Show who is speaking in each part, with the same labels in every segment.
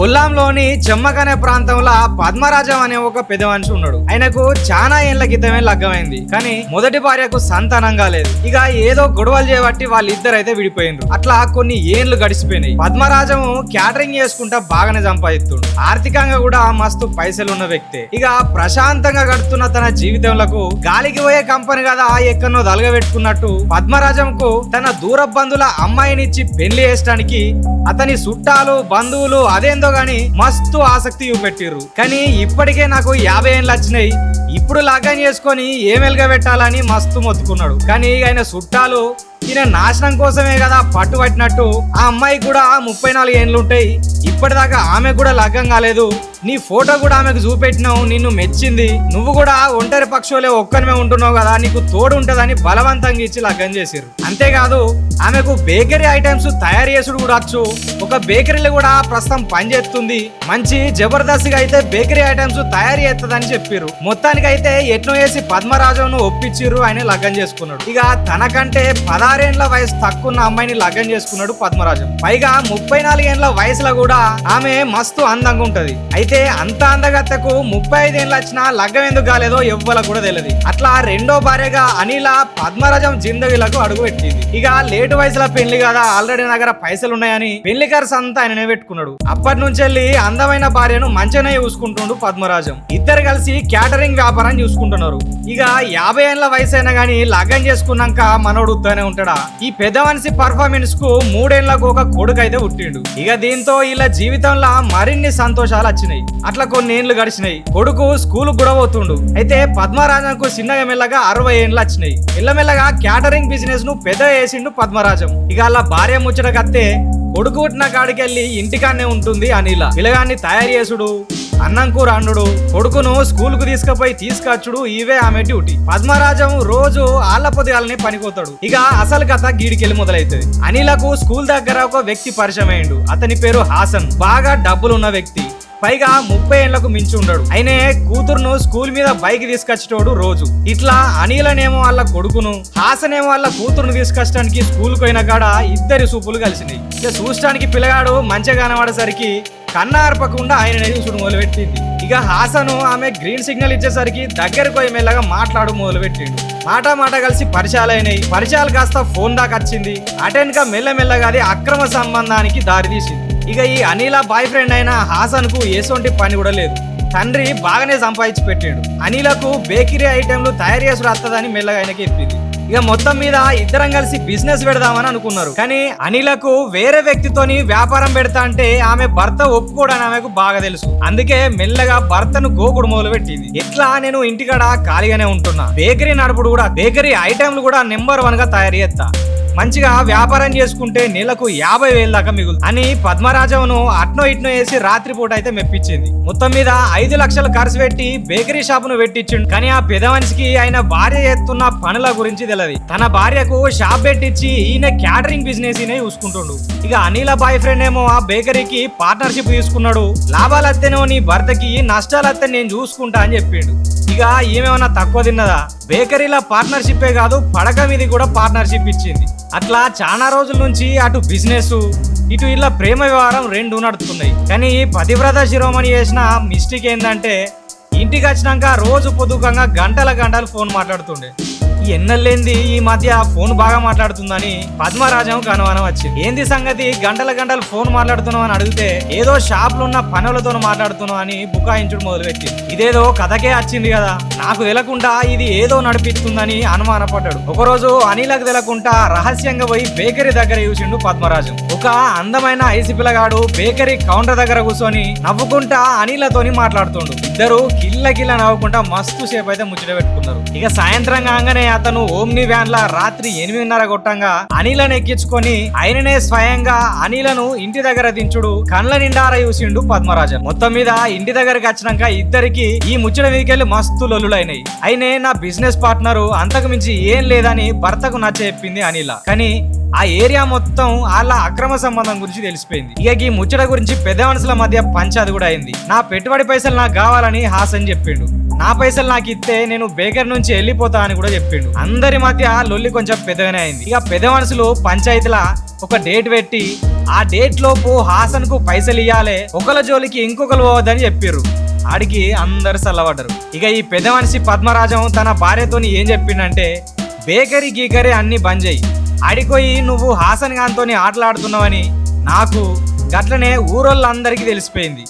Speaker 1: కొల్లాంలోని చెమ్మకనే ప్రాంతంలో పద్మరాజం అనే ఒక పెద్ద మనిషి ఉన్నాడు. ఆయనకు చాలా ఏళ్ళ క్రితమే లగ్గమైంది. కానీ మొదటి భార్యకు సంతానం కాలేదు ఇక ఏదో గొడవలు చేయబట్టి వాళ్ళిద్దరైతే విడిపోయినరు అట్లా కొన్ని ఏళ్ళు గడిచిపోయినాయి. పద్మరాజము క్యాటరింగ్ చేసుకుంటా బాగానే సంపాదిస్తుండు. ఆర్థికంగా కూడా మస్తు పైసలు ఉన్న వ్యక్తే. ఇక ప్రశాంతంగా గడుతున్న తన జీవితంలో గాలికి పోయే కంపెనీ కదా ఎక్కడో దలగబెట్టుకున్నట్టు పద్మరాజంకు తన దూర బంధువుల అమ్మాయినిచ్చి పెళ్ళి చేసడానికి అతని చుట్టాలు బంధువులు అదేందో గాని మస్తు ఆసక్తి చూపెట్టిర్రు కానీ ఇప్పటికే నాకు యాభై ఏళ్ళు వచ్చినాయి. ఇప్పుడు లగ్గం చేసుకొని ఏమెలుగా పెట్టాలని మస్తు మొత్తుకున్నాడు. కానీ ఆయన చుట్టాలు ఈయన నాశనం కోసమే కదా పట్టు పట్టినట్టు ఆ అమ్మాయి కూడా ముప్పై నాలుగు ఏండ్లు ఉంటాయి. ఇప్పటిదాకా ఆమె కూడా లగ్గం కాలేదు. నీ ఫోటో కూడా ఆమెకు చూపెట్టినావు నిన్ను మెచ్చింది. నువ్వు కూడా ఒంటరి పక్షులే ఒక్కనిమే ఉంటున్నావు కదా నీకు తోడు ఉంటదని బలవంతంగా ఇచ్చి లగ్గం చేసిరు అంతేకాదు ఆమెకు బేకరీ ఐటమ్స్ తయారు చేసుడు కూడా వచ్చు. ఒక బేకరీలో కూడా ప్రస్తుతం పనిచేస్తుంది. మంచి జబర్దస్త్గా అయితే బేకరీ ఐటమ్స్ తయారు చేస్తుందని చెప్పిర్రు. మొత్తానికి అయితే ఎట్నో వేసి పద్మరాజును ఒప్పించిర్రు ఆయన లగ్గం చేసుకున్నాడు. ఇక తనకంటే పదహారేండ్ల వయసు తక్కువ ఉన్న అమ్మాయిని లగ్గం చేసుకున్నాడు పద్మరాజం. పైగా ముప్పై నాలుగేండ్ల వయసులో కూడా ఆమె మస్తు అందంగా ఉంటది. అయితే అంత అందగత్తకు ముప్పై ఐదేళ్ళు వచ్చినా లగ్గం ఎందుకు కాలేదో ఎవ్వలకు కూడా తెలియదు అట్లా రెండో భార్యగా అనిల పద్మరాజం జిందగీలకు అడుగు పెట్టింది. ఇక లేటు వయసులో పెళ్ళి కదా ఆల్రెడీ నా దగ్గర పైసలు ఉన్నాయని పెళ్ళి ఖర్చు అంతా ఆయననే పెట్టుకున్నాడు అప్పటి నుంచి వెళ్ళి అందమైన భార్యను మంచిగానే చూసుకుంటుండు పద్మరాజం. ఇద్దరు కలిసి క్యాటరింగ్ వ్యాపారం చూసుకుంటున్నారు. ఇక యాభై ఏళ్ళ వయసు అయినా గానీ లగ్గం చేసుకున్నాక మనోడు ఉత్తనే ఉంటాడా? ఈ పెద్ద మనిషి పర్ఫార్మెన్స్కు మూడేళ్ళకు ఒక కొడుకు అయితే పుట్టిండు. ఇక దీంతో ఇలా జీవితంలో మరిన్ని సంతోషాలు వచ్చినాయి. అట్లా కొన్ని ఏండ్లు గడిచినాయి. కొడుకు స్కూల్ కూడా పోతుండు. అయితే పద్మరాజంకు చిన్నగా మెల్లగా అరవై ఏండ్లు వచ్చినాయి. మెల్లమెల్లగా క్యాటరింగ్ బిజినెస్ను పెద్ద వేసిండు పద్మరాజం. ఇక అలా భార్య ముచ్చట కత్తే కొడుకు పుట్టిన కాడికి వెళ్ళి ఇంటికాన్నే ఉంటుంది అనిల. పిలగాన్ని తయారు చేసుడు. అన్నంకు కూర కొడుకును స్కూల్కు తీసుకుపోయి తీసుకొచ్చుడు ఇవే ఆమె డ్యూటీ. పద్మరాజం రోజు ఆళ్ళ పొదిగాలని పనిపోతాడు ఇక అసలు కథ గీడికెళ్ళి మొదలైతుంది. అనిలకు స్కూల్ దగ్గర ఒక వ్యక్తి పరిచయం అయ్యిండు. అతని పేరు హాసన్. బాగా డబ్బులున్న వ్యక్తి. పైగా ముప్పై ఏళ్ళకు మించి ఉండడు. అయినే కూతురును స్కూల్ మీద బైక్ తీసుకొచ్చేటోడు రోజు. ఇట్లా అనిలనేమో వాళ్ళ కొడుకును హాసనేమో వాళ్ళ కూతురును తీసుకొచ్చడానికి స్కూల్ పోయిన కాడ ఇద్దరి సూపులు కలిసినాయి. ఇక చూడటానికి పిల్లగాడు మంచిగా కనబడేసరికి కన్నార్పకుండా ఆయన చూసుడు మొదలుపెట్టింది. ఇక హాసను ఆమె గ్రీన్ సిగ్నల్ ఇచ్చేసరికి దగ్గరకు పోయి మెల్లగా మాట్లాడు మొదలుపెట్టిండు. మాట మాట కలిసి పరిచయాలు అయినాయి పరిచయాలు కాస్త ఫోన్ దాకా వచ్చింది. అటెండ్గా మెల్లమెల్లగా అది అక్రమ సంబంధానికి దారితీసింది ఇక ఈ అనిల బాయ్ ఫ్రెండ్ అయిన హాసన్కు ఎసొంటి పని కూడా లేదు. తండ్రి బాగానే సంపాదించి పెట్టాడు. అనిలకు బేకరీ ఐటెంలు తయారు చేసి వస్తుందని మెల్లగా ఆయనకి చెప్పింది. ఇక మొత్తం మీద ఇద్దరం కలిసి బిజినెస్ పెడదామని అనుకున్నారు. కానీ అనిలకు వేరే వ్యక్తితోని వ్యాపారం పెడతా అంటే ఆమె భర్త ఒప్పుకోడని ఆమెకు బాగా తెలుసు. అందుకే మెల్లగా భర్తను గోకుడు మొదలు పెట్టింది ఎట్లా నేను ఇంటికాడ ఖాళీగానే ఉంటున్నా. బేకరీ నడుపుడు కూడా బేకరీ ఐటెంలు కూడా నెంబర్ వన్గా తయారు చేస్తా. మంచిగా వ్యాపారం చేసుకుంటే నెలకు యాభై వేల దాకా మిగులు అని పద్మరాజమును అట్నో ఇట్నో వేసి రాత్రిపూట అయితే మెప్పించింది. మొత్తం మీద ఐదు లక్షలు ఖర్చు పెట్టి బేకరీ షాపును పెట్టించిండు. కానీ ఆ పెద్ద మనిషికి ఆయన భార్య చేస్తున్న పనుల గురించి తెలియదు తన భార్యకు షాప్ పెట్టించి ఈయన క్యాటరింగ్ బిజినెస్ చూసుకుంటుండు. ఇక అనిల బాయ్ ఫ్రెండ్ ఏమో ఆ బేకరీకి పార్ట్నర్షిప్ తీసుకున్నాడు. లాభాలు వస్తేనేమో నీ భర్తకి నష్టాలు వస్తే నేను చూసుకుంటా అని చెప్పిండు. ఇక ఏమేమన్నా తక్కువ తిన్నదా? బేకరీల పార్ట్నర్షిప్పే కాదు పడక మీద కూడా పార్ట్నర్షిప్ ఇచ్చింది. అట్లా చాలా రోజుల నుంచి అటు బిజినెస్ ఇటు ఇలా ప్రేమ వ్యవహారం రెండు నడుస్తున్నాయి కానీ పతివ్రత శిరోమణి చేసిన మిస్టేక్ ఏంటంటే ఇంటికి వచ్చినాక రోజు పొద్దుకంగా గంటల గంటలు ఫోన్ మాట్లాడుతుండే. ఈ ఎన్నెల్లేంది ఈ మధ్య ఫోన్ బాగా మాట్లాడుతుందని పద్మరాజం అనుమానం వచ్చింది. ఏంది సంగతి? గంటల గంటలు ఫోన్ మాట్లాడుతున్నావు అని అడిగితే ఏదో షాప్లో ఉన్న పనులతో మాట్లాడుతున్నావు అని బుకాయించుడు మొదలుపెట్టింది. ఇదేదో కథకే వచ్చింది కదా. నాకు తెలకుండా ఇది ఏదో నడిపిస్తుందని అనుమానపడ్డాడు. ఒకరోజు అనిలకు తెలకుండా రహస్యంగా పోయి బేకరీ దగ్గర చూసిండు పద్మరాజం. ఒక అందమైన ఐసి పిల్లగాడు బేకరీ కౌంటర్ దగ్గర కూర్చొని నవ్వుకుంటా అనిలతోని మాట్లాడుతుండు. ఇద్దరు కిల్ల కిల్ల నవ్వుకుంటా మస్తు సేపు అయితే ముచ్చట పెట్టుకున్నారు. ఇక సాయంత్రం కాగానే అతను ఓమ్ని వ్యాన్ లా రాత్రి ఎనిమిదిన్నర కొట్టంగా అనిలను ఎక్కించుకొని ఆయననే స్వయంగా అనిలను ఇంటి దగ్గర దించుడు కండ్ల నిండార చూసిండు పద్మరాజన్. మొత్తం మీద ఇంటి దగ్గరకు వచ్చినాక ఇద్దరికి ఈ ముచ్చట మీదకెళ్ళి మస్తు లొల్లులైనాయి. అయినే నా బిజినెస్ పార్ట్నర్ అంతకు మించి ఏం లేదని భర్తకు నచ్చ చెప్పింది అనిల. కానీ ఆ ఏరియా మొత్తం వాళ్ళ అక్రమ సంబంధం గురించి తెలిసిపోయింది. ఇక ఈ ముచ్చట గురించి పెద్ద మనుషుల మధ్య పంచాది కూడా అయింది. నా పెట్టుబడి పైసలు నాకు కావాలని హాసన్ చెప్పిండు. నా పైసలు నాకు ఇస్తే నేను బేకర్ నుంచి వెళ్ళిపోతా అని కూడా చెప్పిండు. అందరి మధ్య లొల్లి కొంచెం పెద్దగానే అయింది. ఇక పెద్ద మనుషులు పంచాయతీలా ఒక డేట్ పెట్టి ఆ డేట్ లోపు హాసన్కు పైసలు ఇవ్వాలి ఒకళ్ళ జోలికి ఇంకొకరు పోవద్దని చెప్పిర్రు. ఆడికి అందరు చల్లబడ్డరు ఇక ఈ పెద్ద మనిషి పద్మరాజం తన భార్యతోని ఏం చెప్పిండంటే బేకరీ గీకరీ అన్ని బంద్ చేయి. ఆడిపోయి నువ్వు హాసన్ గాన్తోని ఆటలాడుతున్నావని నాకు గట్లనే ఊరోళ్ళందరికీ తెలిసిపోయింది.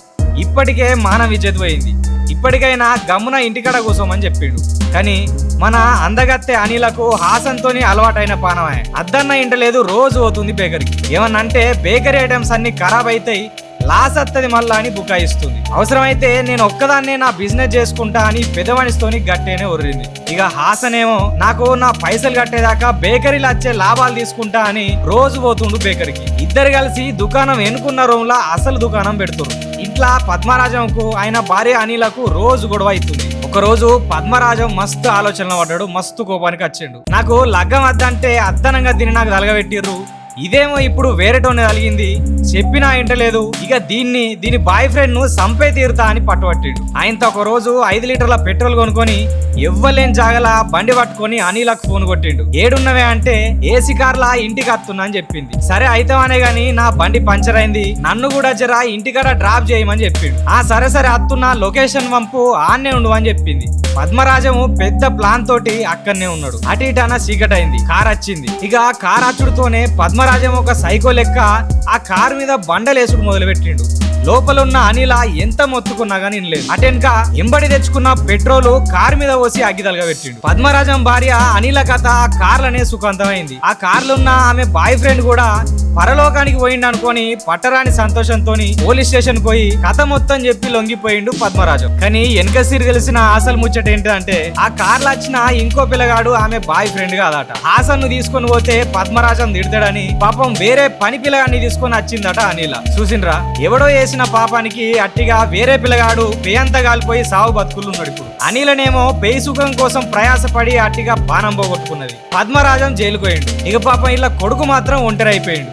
Speaker 1: ఇప్పటికే మానవ ఇజ్జత్ పోయింది ఇప్పటికైనా గమ్మున ఇంటికాడ కూసోమని చెప్పిండు. కానీ మన అందగత్తె అనిలకు హాసన్తోని అలవాటైన పానమే. అద్దన్న ఇంటలేదు రోజు పోతుంది బేకరీకి. ఏమన్నంటే బేకరీ ఐటమ్స్ అన్ని ఖరాబ్ అవుతాయి లాస్ అత్తది మళ్ళా అని బుకాయిస్తుంది. అవసరమైతే నేను ఒక్కదాన్నే నా బిజినెస్ చేసుకుంటా అని పెదవనిస్తోని గట్టేనే ఒర్రింది. ఇక హాసనేమో నాకు నా పైసలు కట్టేదాకా బేకరీలో వచ్చే లాభాలు తీసుకుంటా అని రోజు పోతుండు బేకరీకి. ఇద్దరు కలిసి దుకాణం ఎన్నుకున్న రూమ్ లా అసలు దుకాణం పెడుతురు ఇట్లా పద్మరాజంకు ఆయన భార్య అనిలకు రోజు గొడవ అవుతుంది. ఒక రోజు పద్మరాజం మస్తు ఆలోచనలో పడ్డాడు మస్తు కోపానికి వచ్చిండు. నాకు లగ్గం వద్దంటే అద్దనంగా దీన్ని నాకు తలగబెట్టిర్రు. ఇదేమో ఇప్పుడు వేరేటోని కలిగింది చెప్పినా ఇంటలేదు ఇక దీన్ని దీని బాయ్ ఫ్రెండ్ను సంపే తీరుతా అని పట్టుబట్టిండు. ఆయనతో ఒక రోజు ఐదు లీటర్ల పెట్రోల్ కొనుక్కొని ఎవ్వలేని జాగల బండి పట్టుకొని అనిలకు ఫోన్ కొట్టిండు. ఏడున్నవే అంటే ఏసీ కార్లా ఇంటికి వస్తున్నా అని చెప్పింది. సరే అయితేవానే గాని నా బండి పంచర్ అయింది. నన్ను కూడా జర ఇంటికాడ డ్రాప్ చేయమని చెప్పిండు. ఆ సరే సరే అత్తున్నా లొకేషన్ పంపు ఆన్నే ఉండు అని చెప్పింది. పద్మరాజము పెద్ద ప్లాన్ తోటి అక్కడనే ఉన్నాడు. అటు ఇటు అన్న చీకటి అయింది కార్ వచ్చింది. ఇక కార్ అచ్చుడుతోనే పద్మరాజం ఒక సైకో లెక్క ఆ కార్ మీద బండలేసుడు మొదలు లోపలున్న లోపల ఉన్న అనిల ఎంత మొత్తుకున్నా గానీ లేదు అటెన్క ఎంబడి తెచ్చుకున్న పెట్రోల్ కార్ మీద పోసి అగ్గిదలుగా పెట్టిండు పద్మరాజం భార్య అనిల కథ ఆ కార్లనే సుఖాంతమైంది. ఆ కార్లు ఉన్న ఆమె బాయ్ ఫ్రెండ్ కూడా పరలోకానికి పోయిండు అనుకోని పట్టరాని సంతోషంతో పోలీస్ స్టేషన్ పోయి కథ మొత్తం చెప్పి లొంగిపోయిండు పద్మరాజం. కానీ వెనక సిరి తెలిసిన ఆశలు ముచ్చట ఏంటంటే ఆ కార్లు వచ్చిన ఇంకో పిల్లగాడు ఆమె బాయ్ ఫ్రెండ్ కాదట. హాసన్ను తీసుకొని పోతే పద్మరాజం తిడతాడని పాపం వేరే పని పిల్లగాడిని తీసుకొని వచ్చిందట అనిల. చూసిండ్రా ఎవడో చేసిన పాపానికి అట్టిగా వేరే పిల్లగాడు పేయంత కాలిపోయి సావు బతుకులున్నాడు ఇప్పుడు. అనిలనేమో పేయి సుఖం కోసం ప్రయాసపడి అట్టిగా బాణం పోగొట్టుకున్నది. పద్మరాజం జైలుకు పోయిండు. ఇక పాపం ఇలా కొడుకు మాత్రం ఒంటరి అయిపోయిండు.